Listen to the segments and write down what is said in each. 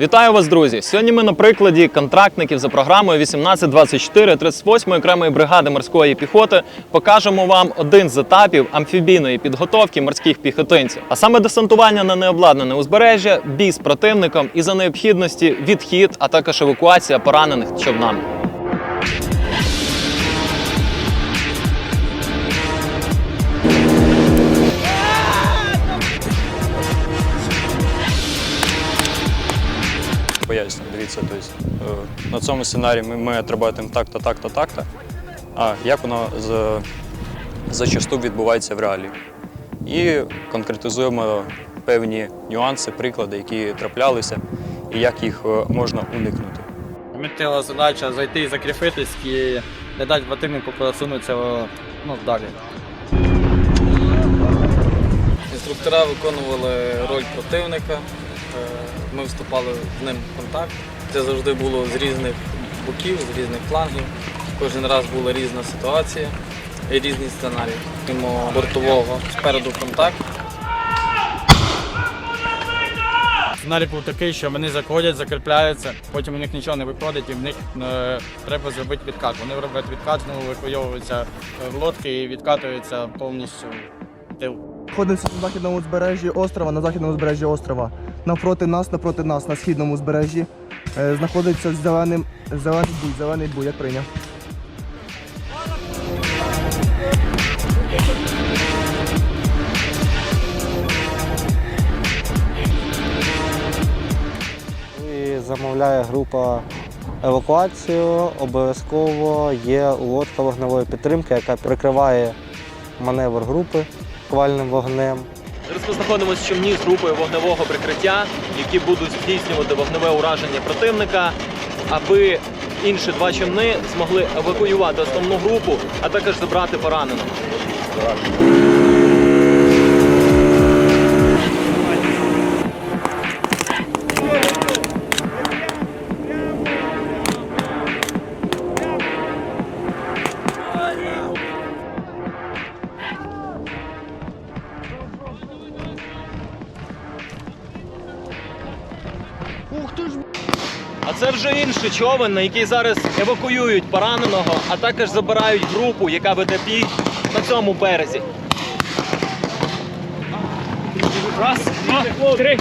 Вітаю вас, друзі! Сьогодні ми на прикладі контрактників за програмою 1824 38-ї окремої бригади морської піхоти покажемо вам один з етапів амфібійної підготовки морських піхотинців, а саме десантування на необладнане узбережжя, бій з противником і за необхідності відхід, а також евакуація поранених човнами. Поясню, дивіться, тобто, е, на цьому сценарії ми, ми отрабатуємо так-то, так-то, так-то. А як воно з, зачасту відбувається в реалії. І конкретизуємо певні нюанси, приклади, які траплялися, і як їх е, можна уникнути. Метила задача зайти і закріпитись і не дати противнику просунутися ну, далі. Інструктора виконували роль противника. Е, Ми вступали з ним в контакт. Це завжди було з різних боків, з різних флангів. Кожен раз була різна ситуація і різні сценарії. Мимо бортового спереду контакт. Сценарій був такий, що вони заходять, закріпляються, потім у них нічого не виходить і в них е, треба зробити відкат. Вони роблять відкат, знову викойовуються е, в лодки і відкатуються повністю в тил. Знаходимося на західному узбережжі острова, на західному узбережжі острова. Навпроти нас, напроти нас, на східному узбережжі, е, знаходиться зелений, зелений буй, зелений буй, як прийняв. Замовляє група евакуацію. Обов'язково є лодка вогневої підтримки, яка прикриває маневр групи квальним вогнем. Зараз ми знаходимося в човні з групою вогневого прикриття, які будуть здійснювати вогневе ураження противника, аби інші два човни змогли евакуювати основну групу, а також забрати пораненого. А це вже інший човен, на який зараз евакуюють пораненого, а також забирають групу, яка веде бій на цьому березі. Раз, два, три.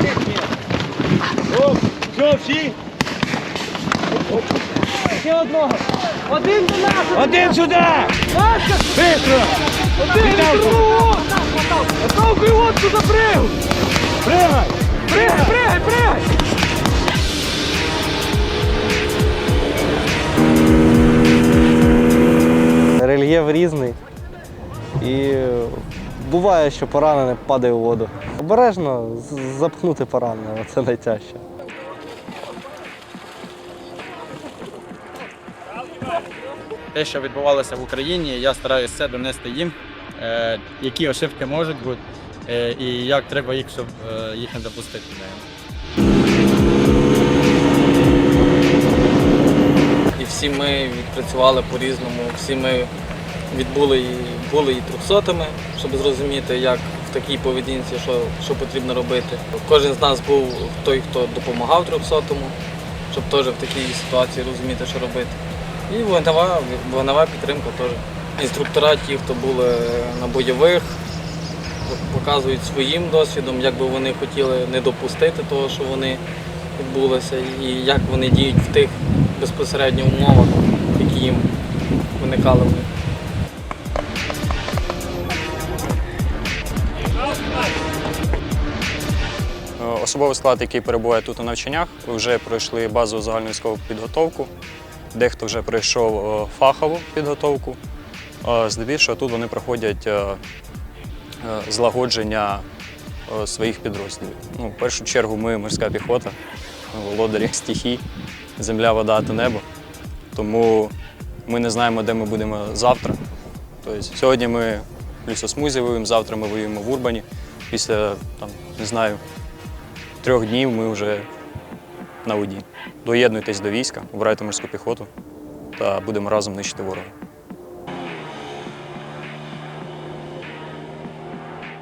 Оп, все, всі. Ще одного. Один до нас. Один сюди. Быстро. Один другого. Одного лодку заприв. Пригай. Пригай, пригай, пригай. Рельєф різний. І буває, що поранений падає у воду. Обережно запхнути пораненого це найтяжче. Те, що відбувалося в Україні, я стараюся це донести їм, е, які ошибки можуть бути е, і як треба їх, щоб е, їх не допустити. І всі ми відпрацювали по-різному, всі ми відбули і були і трьохсотими, щоб зрозуміти, як в такій поведінці, що, що потрібно робити. Кожен з нас був той, хто допомагав трьохсотому, щоб теж в такій ситуації розуміти, що робити. І вогнева, вогнева підтримка теж. Інструктора, ті, хто були на бойових, показують своїм досвідом, як би вони хотіли не допустити того, що вони відбулося, і як вони діють в тих безпосередньо умовах, які їм виникали Особовий склад, який перебуває тут у навчаннях, вже пройшли базову загальну військову підготовку. Дехто вже пройшов е, фахову підготовку. Е, Здебільшого тут вони проходять е, злагодження своїх підрозділів. Ну, в першу чергу ми морська піхота, володарі стихій, земля, вода та небо. Тому ми не знаємо, де ми будемо завтра. Тобто, сьогодні ми в лісосмузі воюємо, завтра ми воюємо в Урбані. Після там, не знаю, трьох днів ми вже на воді. Доєднуйтесь до війська, обирайте морську піхоту та будемо разом нищити ворога.